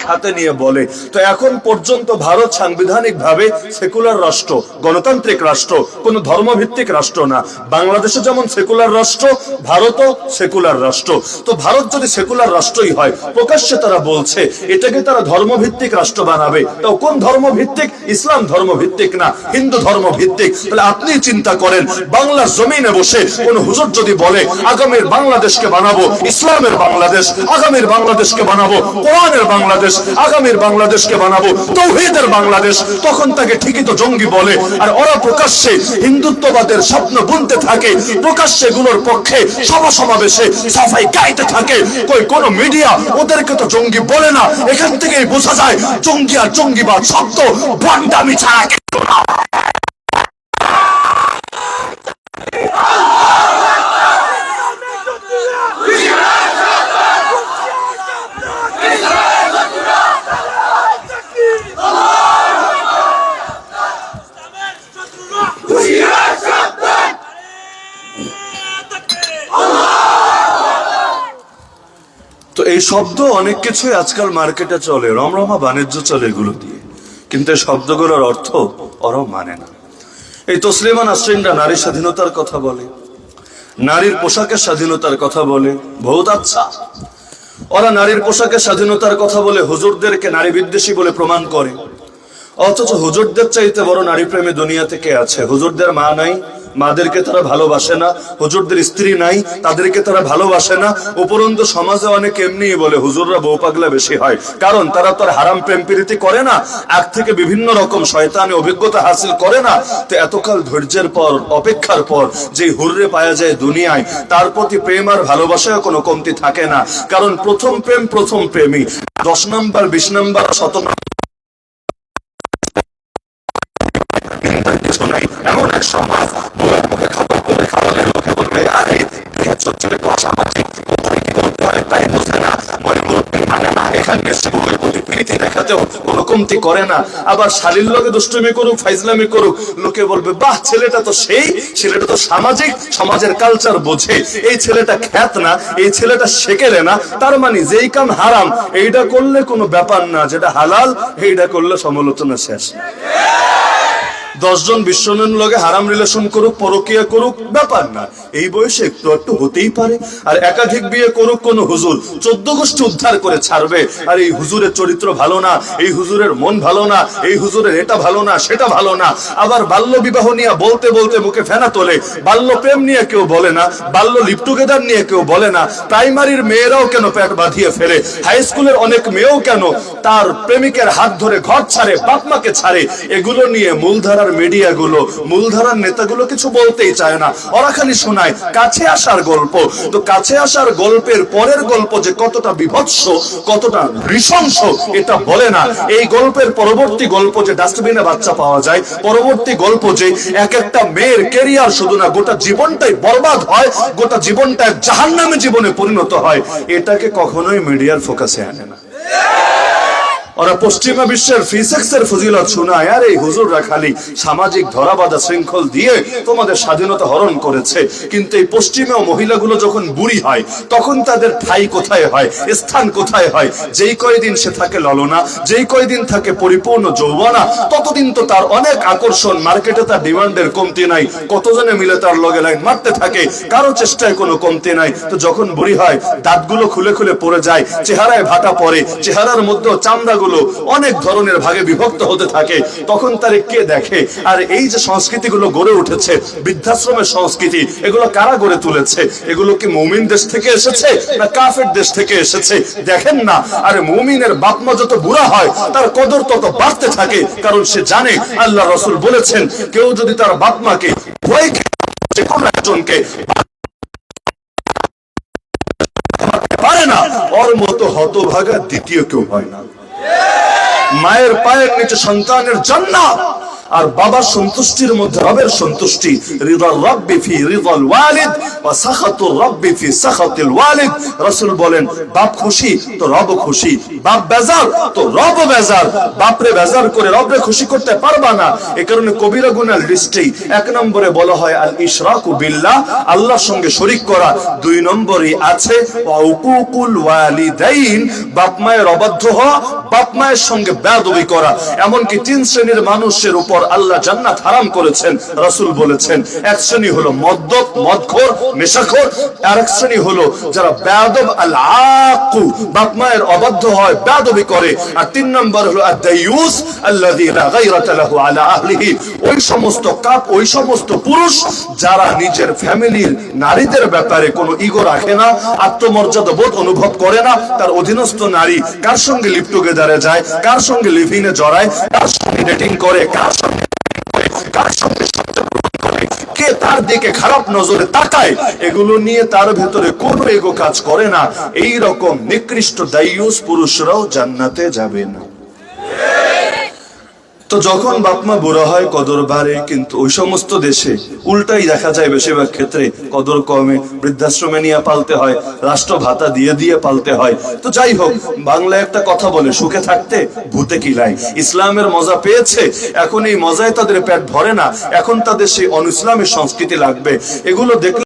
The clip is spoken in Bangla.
মাইক হাতে নিয়ে বলে। তো এখন পর্যন্ত ভারত সাংবিধানিক ভাবে সেকুলার রাষ্ট্র, গণতান্ত্রিক রাষ্ট্র, কোন ধর্মভিত্তিক রাষ্ট্র না। বাংলাদেশে যেমন সেকুলার রাষ্ট্র, ভারতও সেকুলার রাষ্ট্র। তো ভারত যদি সেকুলার রাষ্ট্রই হয়, প্রকাশ্যে তারা বলছে, এটাকে তারা ধর্মভিত্তিক রাষ্ট্র বানাবে। তো কোন ধর্মভিত্তিক? ইসলাম ধর্মভিত্তিক না, হিন্দু ধর্ম ভিত্তিক তাহলে আপনি চিন্তা করেন, বাংলার জমিনে বসে কোন হুজুর যদি বলে, আগামীর বাংলাদেশকে বানাবো, ইসলামের বাংলাদেশ, আগামীর বাংলাদেশকে বানাবো, কোরআনের বাংলাদেশ আগামীর বাংলাদেশকে বানাবো। তৌহিদের বাংলাদেশ, তখন তাকে ঠিকই তো জঙ্গি বলে। আর ওরা প্রকাশ্যে হিন্দুত্ববাদের স্বপ্ন বুনতে থাকে। প্রকাশ্যে গুলোর পক্ষে সভা সমাবেশে সাফাই গাইতে থাকে। কই, কোন মিডিয়া ওদেরকে তো জঙ্গি বলে না। এখান থেকেই বোঝা যায়, জঙ্গি আর জঙ্গিবাদ শব্দ ভণ্ডামি ছাড়া তো এই শব্দ অনেক কিছুই আজকাল মার্কেটে চলে। রমরমা বাণিজ্য চলে এগুলো দিয়ে। কিন্তু এই শব্দগুলোর অর্থ ওরাও মানে না। এই তসলিমা নাসরিনরা নারী স্বাধীনতার কথা বলে। নারীর পোশাকের স্বাধীনতার কথা বলে। বহুত আচ্ছা। ওরা নারীর পোশাকের স্বাধীনতার কথা বলে, হুজুরদেরকে নারী বিদ্বেষী বলে প্রমাণ করে। অথচ হুজুরদের চাইতে বড় নারী প্রেমী দুনিয়া থেকে আছে? হুজুরদের মা নাই মাদেরকে তারা ভালোবাসে না, হুজুরদের স্ত্রী নাই, তাদেরকে তারা ভালোবাসে না। উপরন্ত সমাজে অনেক এমনি বলে, হুজুররা বউ পাগলা বেশি হয়। কারণ তারা তো হারাম প্রেম প্রীতি করে না, আগ থেকে বিভিন্ন রকম শয়তানি অভিজ্ঞতা হাসিল করে না। তো এতকাল ধৈর্যের পর, অপেক্ষার পর যে হুররে পাওয়া যায় দুনিয়ায়, তার প্রতি প্রেম আর ভালোবাসায় কোনো কমতি থাকে না। কারণ প্রথম প্রেম প্রথম প্রেমী। দশ নম্বর, বিশ নম্বর, শত কিছু সমাজ। মুখে করে খাওয়ালে লোকে বলবে, আরে অসামাজিক। কোথায় কি করতে হয় তাই না। মনে মুরব্বী মানে না প্রতি করে না। আবার শালীর লোকে করুক, ফাইজলামি করুক, লোকে বলবে, বাহ, ছেলেটা তো সেই, ছেলেটা তো সামাজিক, সমাজের কালচার বোঝে। এই ছেলেটা খ্যাত না, এই ছেলেটা শেখেলে না, তার মানে যেই কাম হারাম এইটা করলে কোনো ব্যাপার না, যেটা হালাল এইটা করলে সমালোচনা শেষ। দশজন বিশ্বনয়ন লগে হারাম রিলেশন করুক, পরকিয়া করুক, ব্যাপার না। এই বয়সে একটু একটু হতেই পারে। আর একাধিক বিয়ে করুক কোন হুজুর, চোদ্দ গোষ্ঠী উদ্ধার করে ছাড়বে। আর এই হুজুরের চরিত্র ভালো না, এই হুজুরের মন ভালো না, এই হুজুরের এটা ভালো না, সেটা ভালো না। আবার বাল্য বিবাহ নিয়ে বলতে বলতে মুখে ফেনা তোলে। বাল্য প্রেম নিয়ে কেউ বলে না, বাল্য লিপ টুগেদার নিয়ে কেউ বলে না। প্রাইমারির মেয়েরাও কেন পেট বাঁধিয়ে ফেলে? হাই স্কুলের অনেক মেয়েও কেন তার প্রেমিকের হাত ধরে ঘর ছাড়ে, বাপ মাকে ছাড়ে? এগুলো নিয়ে মূলধারার মিডিয়া গুলো মূলধারার নেতাগুলো কিছু বলতেই চায় না। ওরা খালি শোনায়, কাছে আসার গল্প। তো কাছে আসার গল্পের পরের গল্প যে কতটা বিভৎস, কতটা নৃশংস, এটা বলে না। এই গল্পের পরবর্তী গল্প যে ডাস্টবিনে বাচ্চা পাওয়া যায়, পরবর্তী গল্প যে এক একটা মেয়ের কেরিয়ার শুধু না, গোটা জীবনটাই বরবাদ হয়, গোটা জীবনটা জাহান্নামে জীবনে পরিণত হয়, এটাকে কখনোই মিডিয়ার ফোকাসে আনে না। ওরা পশ্চিমা বিশ্বের ফিজিক্সের ফজিলত শোনায়, আর এই হুজুররা খালি সামাজিক ধরাবাধা শৃঙ্খল দিয়ে তোমাদের স্বাধীনতা হরণ করেছে। কিন্তু এই পশ্চিমা মহিলাগুলো যখন বুড়ি হয়, তখন তাদের ঠাই কোথায় হয়, স্থান কোথায় হয়? যেই কয়দিন সে থাকে ললনা, যেই কয়দিন থাকে পরিপূর্ণ যৌবনা, ততদিন তো তার অনেক আকর্ষণ, মার্কেটে তার ডিমান্ডের কমতি নাই, কতজনে মিলে তার লগে লাইন মারতে থাকে, কারও চেষ্টায় কোনো কমতি নাই। তো যখন বুড়ি হয়, দাঁতগুলো খুলে খুলে পড়ে যায়, চেহারায় ভাটা পড়ে, চেহারার মধ্যেও চামড়াগুলো অনেক ধরনের ভাগে বিভক্ত হতে থাকে, তখন তারে কে দেখে? আর এই যে সংস্কৃতিগুলো গড়ে উঠেছে, বৃদ্ধাশ্রমের সংস্কৃতি, এগুলো কারা গড়ে তুলেছে? এগুলো কি মৌমিন দেশ থেকে এসেছে, না কাফের দেশ থেকে এসেছে? দেখেন না। আরে মৌমিনের বাপমা যত বুড়া হয়, তার কদর তত বাড়তে থাকে, কারণ সে জানে, আল্লাহ রসুল বলেছেন, কেউ যদি তার বাপমাকে যে কোনো একজনকে পারে না, ওর মতো হতভাগা দ্বিতীয় কেউ হয় না। মায়ের পায়ের নিচে সন্তানের জান্নাত। আর বাবার সন্তুষ্টির মধ্যে রবের সন্তুষ্টি। রিদাল রব্বি ফি রিদাল ওয়ালিদ ওয়া সাখাতুর রব্বি ফি সাখাতিল ওয়ালিদ। রাসূল বলেন, বাপ খুশি, তো রব খুশি। বাপ বেজার, তো রব বেজার। বাপরে বেজার করে রবরে খুশি করতে পারবা না। এ কারণে কবিরা গুনার লিস্টেই এক নম্বরে বলা হয়, আল ইশরাকু বিল্লাহ, আল্লাহর সঙ্গে শরীক করা। দুই নম্বরে আছে, ওয়া উকুকুল ওয়ালিদাইন। বাপ মায়ের অবাধ্য হওয়া, বাপ মায়ের সঙ্গে বেয়াদবি করা। এমনকি তিন শ্রেণির মানুষের উপর আল্লাহ জান্নাত হারাম করেছেন, রাসূল বলেছেন। এক শ্রেণি হলো মদ্যপ মদখোর, নেশাখোর। আর এক শ্রেণি হলো যারা বেয়াদব আল আকু বাপ মায়ের অবাধ্য হয়, বেয়াদবি করে। আর তিন নম্বর হলো লা গায়রাতা লাহু আলা আহলিহি। ওই সমস্ত কাপ, ওই সমস্ত পুরুষ যারা নিজের ফ্যামিলির নারীদের ব্যাপারে কোনো ইগো রাখে না, আত্মমর্যাদা বোধ অনুভব করে না, তার অধীনস্থ নারী কার সঙ্গে লিপ টুগেদারে যায়, কার সঙ্গে লিভিনে জড়ায় ডেটিং করে, কার সঙ্গে কার সঙ্গে কে তার দিকে খারাপ নজরে তাকায়, এগুলো নিয়ে তার ভেতরে কোনো এগো কাজ করে না। এই রকম নিকৃষ্ট দায়ুস পুরুষরাও জান্নাতে যাবে না। তো যখন বাপমা বুড়া হয় কদর বাড়ে, কিন্তু ওই সমস্ত দেশে উল্টাই দেখা যায় বেশিরভাগ ক্ষেত্রে কদর কমে, বৃদ্ধাশ্রমে নিয়ে পালতে হয়, রাষ্ট্র ভাতা দিয়ে দিয়ে পালতে হয়। তো যাই হোক, বাংলায় একটা কথা বলে, সুখে থাকতে ভূতে কি কিলাই ইসলামের মজা পেয়েছে, এখন এই মজায় তাদের পেট ভরে না, এখন তাদের সেই অনু ইসলামের সংস্কৃতি লাগবে। এগুলো দেখলে